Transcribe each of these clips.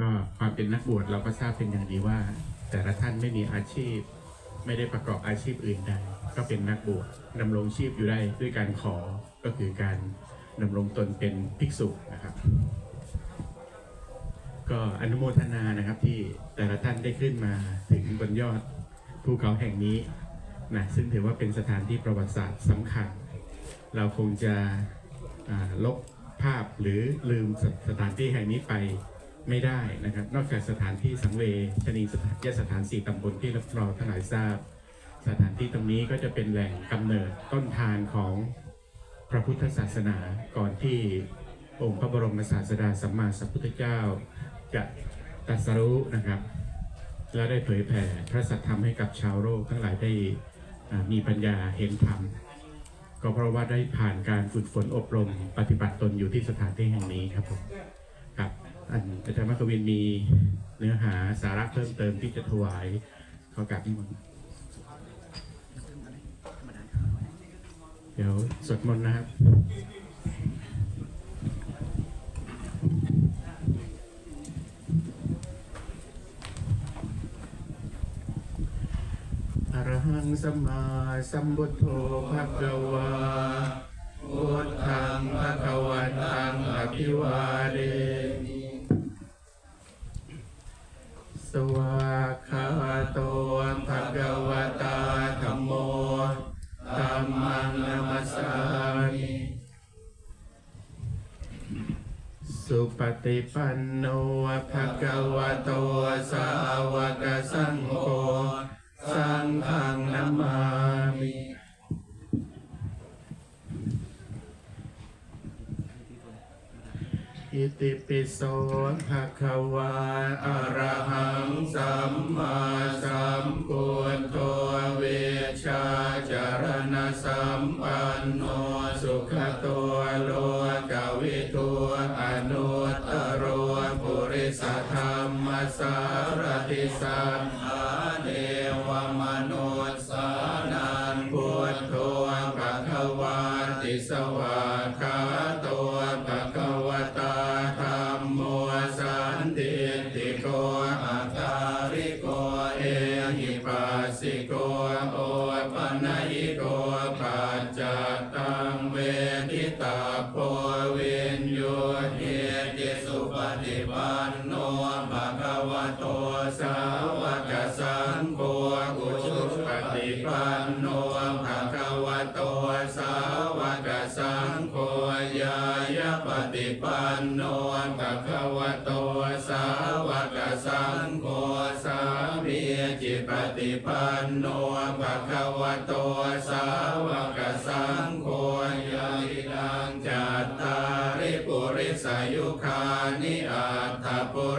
ก็ความเป็นนักบวชเราก็ทราบเป็นอย่างดีว่า แต่ละท่านไม่มีอาชีพ ไม่ได้ประกอบอาชีพอื่นใดก็เป็นนักบวชดำรงชีพอยู่ได้ด้วยการขอก็คือการดำรงตนเป็นภิกษุนะครับ ก็อนุโมทนานะครับที่แต่ละท่านได้ขึ้นมาถึงบนยอดภูเขาแห่งนี้นะซึ่งถือว่าเป็นสถานที่ประวัติศาสตร์สำคัญ เราคงจะลบภาพหรือลืมสสถานที่แห่งนี้ไป ไม่ได้นะครับ นอกจากสถานที่สังเวชนีสถานยสถานสี่ตำบลที่เราทั้งหลายทราบ สถานที่ตรงนี้ก็จะเป็นแหล่งกำเนิดต้นทางของพระพุทธศาสนาก่อนที่องค์พระบรมศาสดาสัมมาสัมพุทธเจ้า จะตรัสรู้นะครับ และได้เผยแผ่พระสัทธรรมให้กับชาวโลกทั้งหลายได้มีปัญญาเห็นธรรมก็เพราะว่าได้ผ่านการฝึกฝนอบรมปฏิบัติตนอยู่ที่สถานที่แห่งนี้ครับผม อาจารย์มัคควินมีเนื้อหาสาระเพิ่มเติมที่จะถวายขอกราบนิมนต์เดี๋ยวสวดมนต์นะครับอรหังสัมมาสัมพุทโธภะคะวาพุทธังภะคะวันตังอภิวาเดมิ สวากขาโตภะคะวะตาธรรมโมธัมมังนามสสามิสุปฏิปันโนภะคะวะโตสาวกสังโฆสังฆังนามามิ อิติปิโสภะคะวะอะระหังสัมมาสัมพุทโธเวชาจารณสัมปันโนสุขโตโลกวิทูอนุตตรโรปุริสธรรมสารติสัม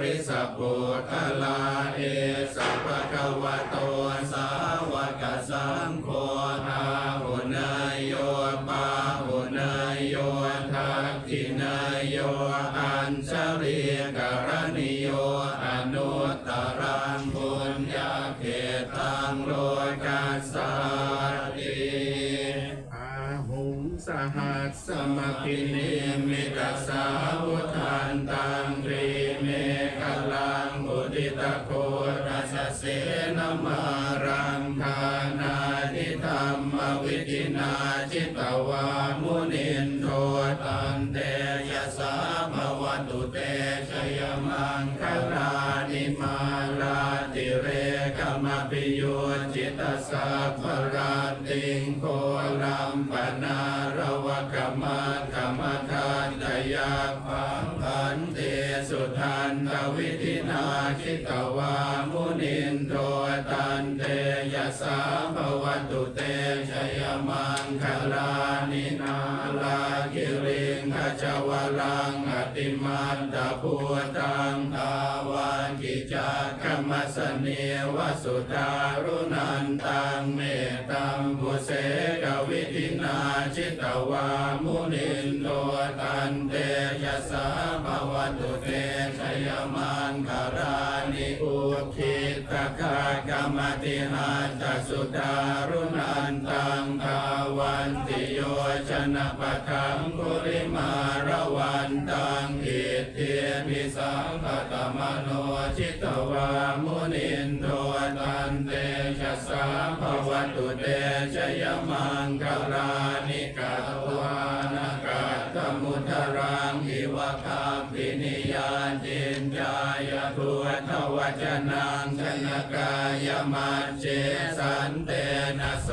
ริสปุตตะลาเอสัพพะคะวะโต มุนินโทตันเตยสาภวันตุเตชยมังคลานิมาราติเรกมปิโยจิตสัพพราติงโคลัมปนา คิตวามุนินโทตันเตยสาภวัตุเตชยมังคลานินาลาคิริงขจวรังอติมันตะพูตังตาวันกิจักขมัสเนวสุตารุนันตังเมตตัมบุเสกวิธินาจิตวามุนินโทตันเตยสาภวัตุเต มติหาจสุตารุนันตังทาวันติโยชนะปะทังกุริมารวันตังอิทธิมิสังขตมโนจิตวามุนินโทตันเตชะสาภวตุเตชยมังคลาน วะคาปินิยานจินจายทุทวจนังชนกายมัจเจสันเตนะโส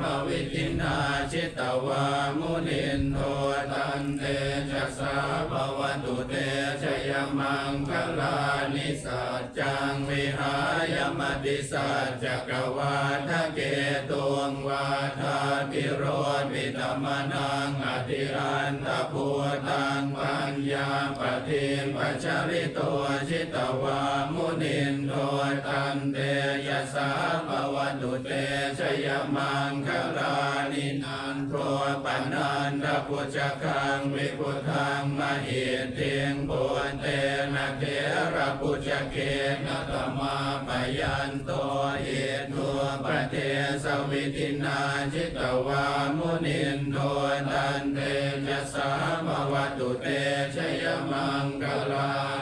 มวิทินาชิตวามุนินโทตันเตชะสาภวตุเตชยมังคลานิสัต สัจจกวาทเกตุงวาทาปิโรวิตมนังอติอันตภูตังปัญญาปฏิปัจริโตชิตวามุนินโด ตันเตยะสาภวตุเตชยมังคลานินันโทปนันทปุจคังวิพุทังมหิเทียงปุเตนะเทระปุจเกนะตมาปยันโตเอตุปเทสวิตินาจิตวามุนินโทตันเตจะสาภวตุเตชยมังคลาน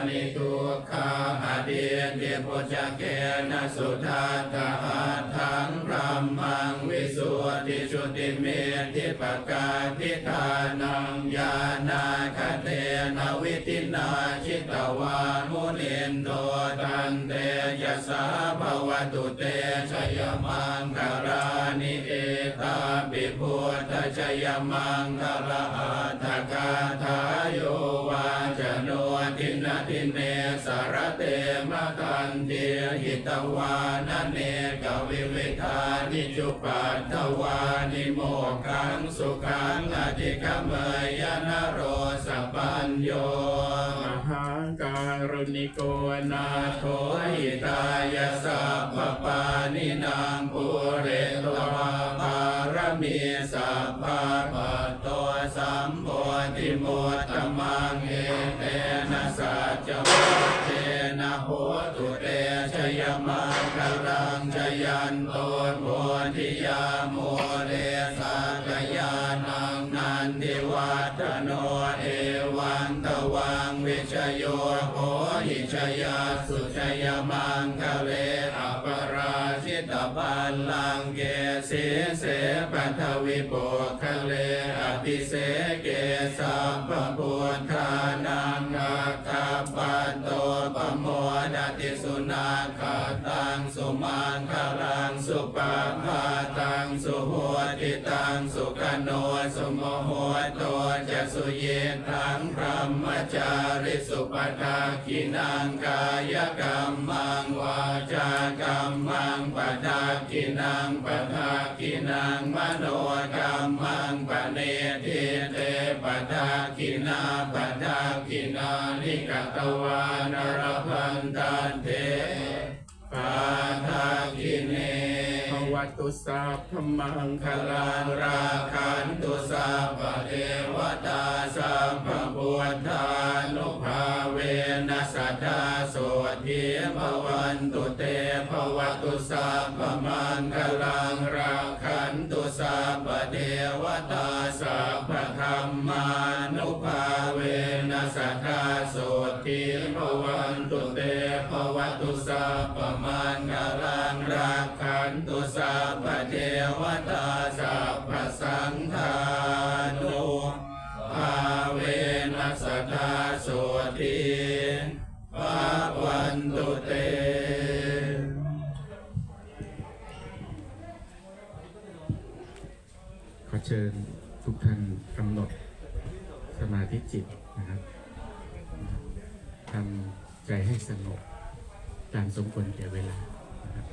กขาดีตปุจเกนะสุทัตตาทังพระมังวิสุทธิชุติเมธิปกาทิทานังญาณาคเตนะวิตินาชิตวามุนินโทตันเตยะสาภวตุเตชยมังคารานิเอตาปิพุทธชยมังคาราอัตถกาทายโย ตวานเนกวิวิธานิจุปัตถวานิโมขังสุขังอธิกมยนโรสปัญโยมหังการุณิโกนาโทหิตายสัพพปานินางปุเรตวาภารมีสัพพะปตโตสัมโพธิโมตตมังเอเตน ยันโตโพธิยาโมเรสักยานังนันทิวัฒโนเอวังตวังวิชโยโหหิชยาสุชยมังคะเลอปราชิตบัลลังเกสีเสปัทวิโปคะเลอภิเสเกสัมปพุทานัง ตังคารังสุปาพาตังสุโหติตังสุขโนสุโมโหตัวจะสุเยทังพรหมจาริสุปทาคินังกายกรรมังวาจากรรมังปทาคินังปทาคินังมโนกรรมังปเนทิเตปทาคินาปทาคินานิกตวานรพันตันเทปา วตุสัพพมังคลังราคันตุสัพพเทวตาสัพพพุทธานุภาเวนัสตาโสทีภวันตุเตภวตุสัพพมังคลังรา ขอเชิญทุกท่านกำหนดสมาธิจิตนะครับทำใจให้สงบตามสมควรแก่เวลานะครับ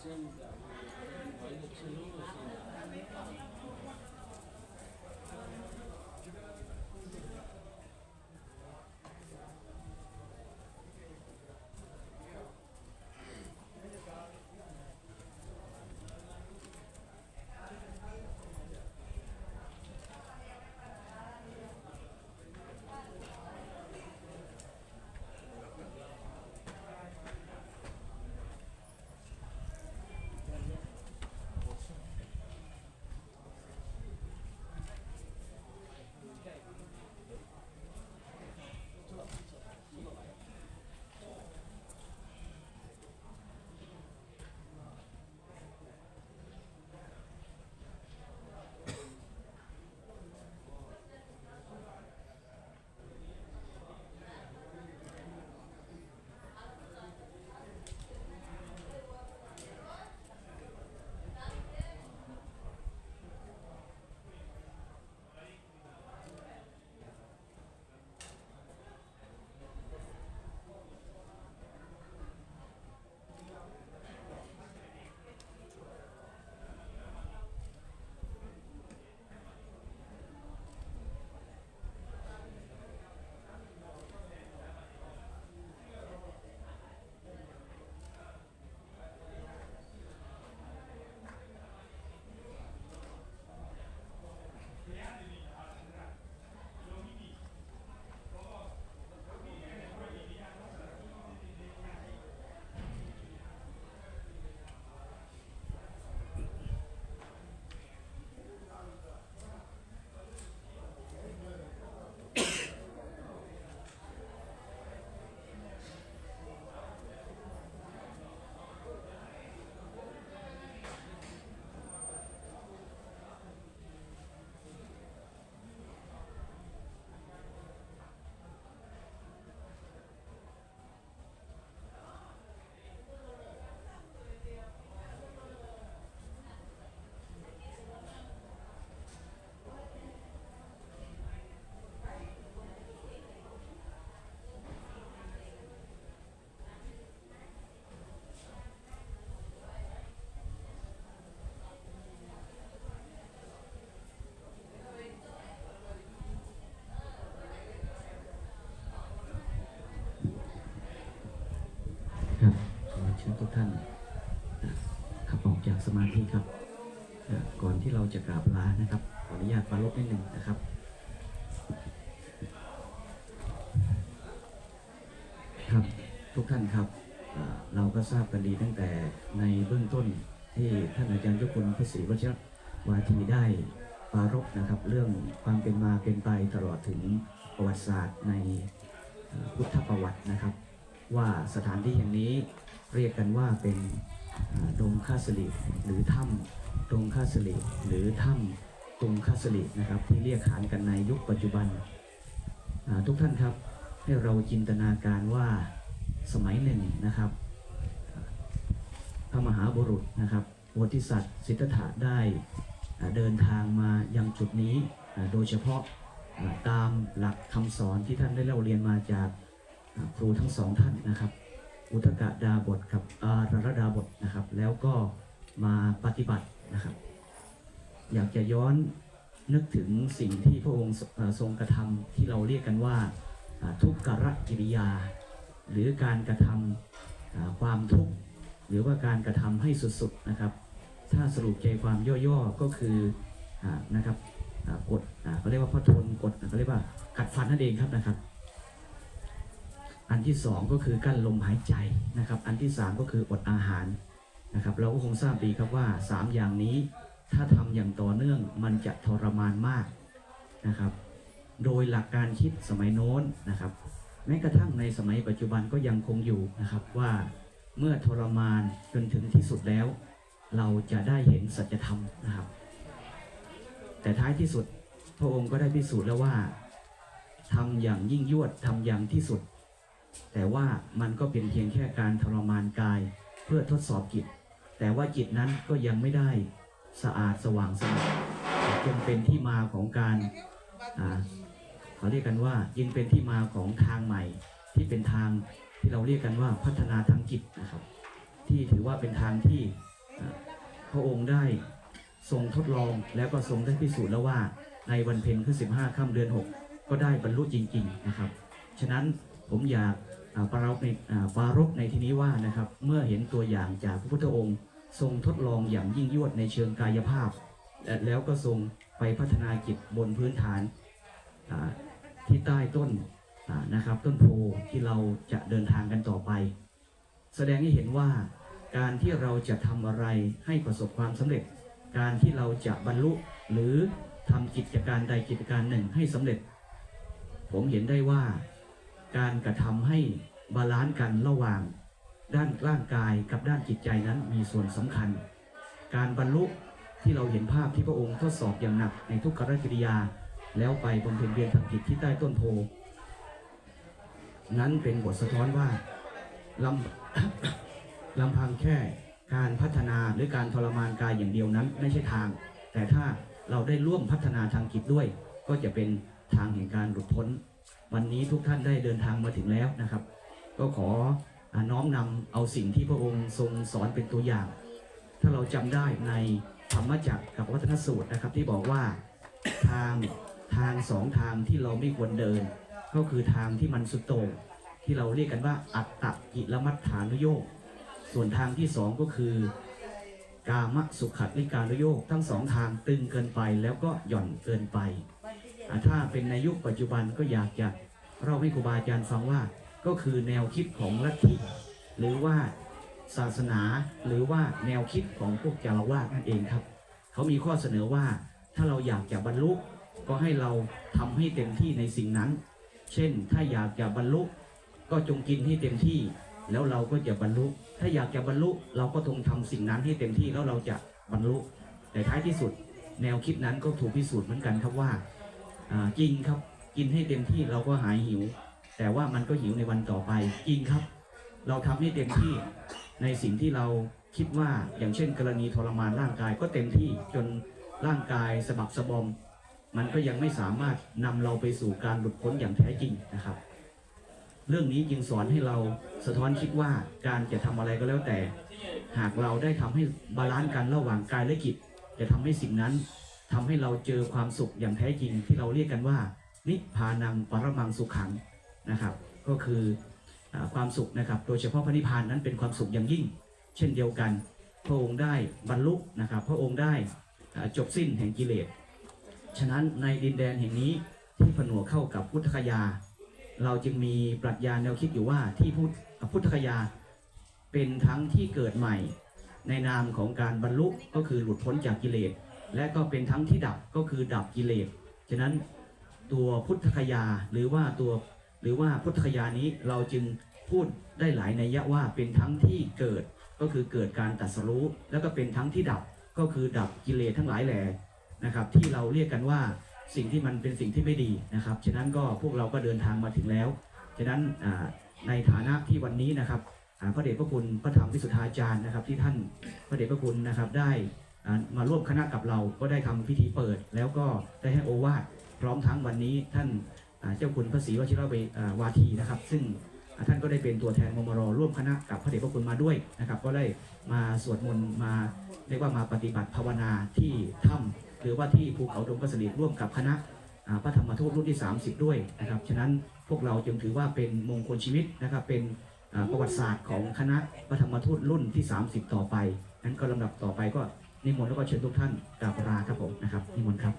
లక్షలు ఐదు లక్షలు ท่านขับออกจากสมาธิครับ ก่อนที่เราจะกราบลานะครับ ขออนุญาตปารบนิดหนึ่งนะครับครับทุกท่านครับเราก็ทราบกันดีตั้งแต่ในเบื้องต้นที่ท่านอาจารย์เจ้าคุณพระศรีวชิรวาทีได้ปารบนะครับเรื่องความเป็นมาเป็นไปตลอดถึงประวัติศาสตร์ในพุทธประวัตินะครับ ว่าสถานที่แห่งนี้ เรียกกันว่าเป็นดงค่าสลิดหรือถ้ำดงค่าสลิดหรือถ้ำตรงค่าสลิดนะครับที่เรียกขานกันในยุคปัจจุบัน ทุกท่านครับให้เราจินตนาการว่าสมัยหนึ่งนะครับพระมหาบุรุษนะครับโพธิสัตว์สิทธัตถะได้เดินทางมายังจุดนี้โดยเฉพาะตามหลักคำสอนที่ท่านได้เล่าเรียนมาจากครูทั้งสองท่านนะครับ อุทกดาบทกับอาราระดาบทนะครับ แล้วก็มาปฏิบัตินะครับ อยากจะย้อนนึกถึงสิ่งที่พระองค์ทรงกระทำที่เราเรียกกันว่าทุกขกิริยา หรือการกระทำอ่าความทุกข์หรือว่าการกระทำให้สุดๆนะครับ ถ้าสรุปใจความย่อๆก็คืออานะครับกดเขาเรียกว่าพระทนกดเขาเรียกว่ากัดฟันนั่นเองครับนะครับ อันที่สองก็คือกั้นลมหายใจนะครับ อันที่สามก็คืออดอาหารนะครับ เราก็คงทราบดีครับว่าสามอย่างนี้ถ้าทำอย่างต่อเนื่องมันจะทรมานมากนะครับ โดยหลักการคิดสมัยโน้นนะครับ แม้กระทั่งในสมัยปัจจุบันก็ยังคงอยู่นะครับว่าเมื่อทรมานจนถึงที่สุดแล้ว เราจะได้เห็นสัจธรรมนะครับ แต่ท้ายที่สุดพระองค์ก็ได้พิสูจน์แล้วว่าทำอย่างยิ่งยวดทำอย่างที่สุด แต่ว่ามันก็เป็นเพียงแค่การทรมานกาย เพื่อทดสอบจิต แต่ว่าจิตนั้นก็ยังไม่ได้สะอาดสว่างสงบจนเป็นที่มาของการอ่าเขาเรียกกันว่ายิงเป็นที่มาของทางใหม่ ที่เป็นทางที่เราเรียกกันว่าพัฒนาทางจิตนะครับ ที่ถือว่าเป็นทางที่พระองค์ได้ทรงทดลองแล้วก็ทรงได้พิสูจน์แล้วว่าในวันเพ็ญคือ15 ค่ำเดือน 6 ก็ได้บรรลุจริง ๆ นะครับ ฉะนั้น ผมอยากอ่าปรารภในอ่าปรารภในที่นี้ว่านะครับ เมื่อเห็นตัวอย่างจากพระพุทธองค์ ทรงทดลองอย่างยิ่งยวดในเชิงกายภาพ และแล้วก็ทรงไปพัฒนาจิตบนพื้นฐานที่ใต้ต้นนะครับ ต้นโพที่เราจะเดินทางกันต่อไป แสดงให้เห็นว่าการที่เราจะทำอะไรให้ประสบความสำเร็จ การที่เราจะบรรลุหรือทำกิจการใดกิจการหนึ่งให้สำเร็จ ผมเห็นได้ว่า การกระทำให้บาลานซ์กันระหว่าง ด้านร่างกายกับด้านจิตใจนั้นมีส่วนสำคัญ การบรรลุที่เราเห็นภาพที่พระองค์ทดสอบอย่างหนักในทุกขกิริยา แล้วไปบำเพ็ญเพียรทางจิตที่ใต้ต้นโพนั้นเป็นบทสะท้อนว่าลำลำพังแค่การพัฒนาหรือการทรมานกายอย่างเดียวนั้นไม่ใช่ทาง แต่ถ้าเราได้ร่วมพัฒนาทางจิตด้วย ก็จะเป็นทางแห่งการหลุดพ้น วันนี้ทุกท่านได้เดินทางมาถึงแล้วนะครับ ก็ขออน้อมนำเอาสิ่งที่พระองค์ทรงสอนเป็นตัวอย่าง ถ้าเราจำได้ในธรรมจักรกับวัฒนสูตรนะครับ ที่บอกว่าทางทางสองทางที่เราไม่ควรเดิน ก็คือทางที่มันสุดโต่งที่เราเรียกกันว่าอัตตะกิลมัฏฐานุโยกส่วนทางที่สองก็คือกามสุขัดลิการุโยกทั้งสองทางตึงเกินไปแล้วก็หย่อนเกินไป ถ้าเป็นในยุคปัจจุบันก็อยากจะเล่าให้ครูบาอาจารย์ฟังว่าก็คือแนวคิดของลัทธิหรือว่าศาสนาหรือว่าแนวคิดของพวกเจ้าอาวาสนั่นเองครับ เขามีข้อเสนอว่าถ้าเราอยากจะบรรลุก็ให้เราทำให้เต็มที่ในสิ่งนั้น เช่น ถ้าอยากจะบรรลุก็จงกินให้เต็มที่ แล้วเราก็จะบรรลุ ถ้าอยากจะบรรลุเราก็ต้องทำสิ่งนั้นให้เต็มที่แล้วเราจะบรรลุ แต่ท้ายที่สุด แนวคิดนั้นก็ถูกพิสูจน์เหมือนกันครับว่า อ่าจริงครับ กินให้เต็มที่เราก็หายหิว แต่ว่ามันก็หิวในวันต่อไป จริงครับ เราทำให้เต็มที่ในสิ่งที่เราคิดว่าอย่างเช่น กรณีทรมานร่างกายก็เต็มที่จนร่างกายสะบักสะบอม มันก็ยังไม่สามารถนำเราไปสู่การหลุดพ้นอย่างแท้จริงนะครับ เรื่องนี้จึงสอนให้เราสะท้อนคิดว่าการจะทำอะไรก็แล้วแต่ หากเราได้ทำให้บาลานซ์กันระหว่างกายและจิตจะทำให้สิ่งนั้น ทำให้เราเจอความสุขอย่างแท้จริงที่เราเรียกกันว่า นิพพานังปรมังสุขขังนะครับ ก็คืออความสุขนะครับ โดยเฉพาะพระนิพพานนั้นเป็นความสุขอย่างยิ่ง เช่นเดียวกัน พระองค์ได้บรรลุนะครับ พระองค์ได้จบสิ้นแห่งกิเลสฉะนั้นในดินแดนแห่งนี้ที่ผนวกเข้ากับพุทธคยา เราจึงมีปรัชญาแนวคิดอยู่ว่าที่พุทธพุทธคยา เป็นทั้งที่เกิดใหม่ ในนามของการบรรลุก็คือหลุดพ้นจากกิเลส และก็เป็นทั้งที่ดับก็คือดับกิเลสฉะนั้นตัวพุทธคยาหรือว่าตัวหรือว่าพุทธคยานี้เราจึงพูดได้หลายนัยยะว่าเป็นทั้งที่เกิดก็คือเกิดการตรัสรู้ แล้วก็เป็นทั้งที่ดับก็คือดับกิเลสทั้งหลายแหล่นะครับ ที่เราเรียกกันว่าสิ่งที่มันเป็นสิ่งที่ไม่ดีนะครับ ฉะนั้นก็พวกเราก็เดินทางมาถึงแล้ว ฉะนั้นในฐานะที่วันนี้นะครับพระเดชพระคุณพระธรรมวิสุทธาจารย์นะครับ ที่ท่านพระเดชพระคุณนะครับได้ มาร่วมคณะกับเราก็ได้ทำพิธีเปิด แล้วก็ได้ให้โอวาทพร้อมทั้งวันนี้ท่านเจ้าคุณพระศรีวชิรเวาวาทีนะครับ ซึ่งท่านก็ได้เป็นตัวแทนมมรร่วมคณะกับพระเดชพระคุณมาด้วยนะครับ ก็ได้มาสวดมนต์มาเรียกว่ามาปฏิบัติภาวนาที่ถ้ำหรือว่าที่ภูเขาดงกระสลีร่วมกับคณะพระธรรมทูตรุ่นที่ 30 ด้วยนะครับฉะนั้นพวกเราจึงถือว่าเป็นมงคลชีวิตนะครับเป็นประวัติศาสตร์ของคณะพระธรรมทูตรุ่นที่ 30 ต่อไปนั้นก็ลำดับต่อไปก็ นิมนต์แล้วก็เชิญทุกท่านกราบราครับผมนะครับนิมนต์ครับ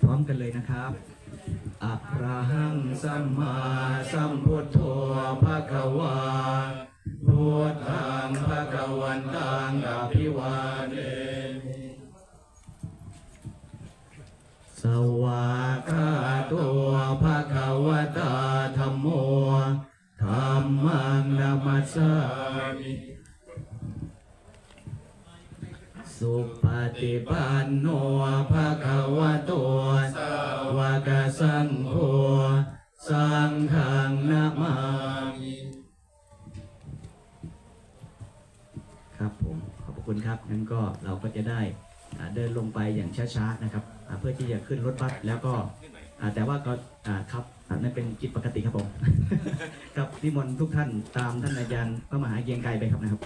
พร้อมกันเลยนะครับอะระหังสัมมาสัมพุทโธภะคะวา ช้าๆนะครับเพื่อที่จะขึ้นรถบัสแล้วก็แต่ว่าก็ครับนั่นเป็นกิจปกติครับผม ครับนิมนต์ทุกท่านตามท่านอาจารย์พระมหาเกียงไกรไปครับนะครับ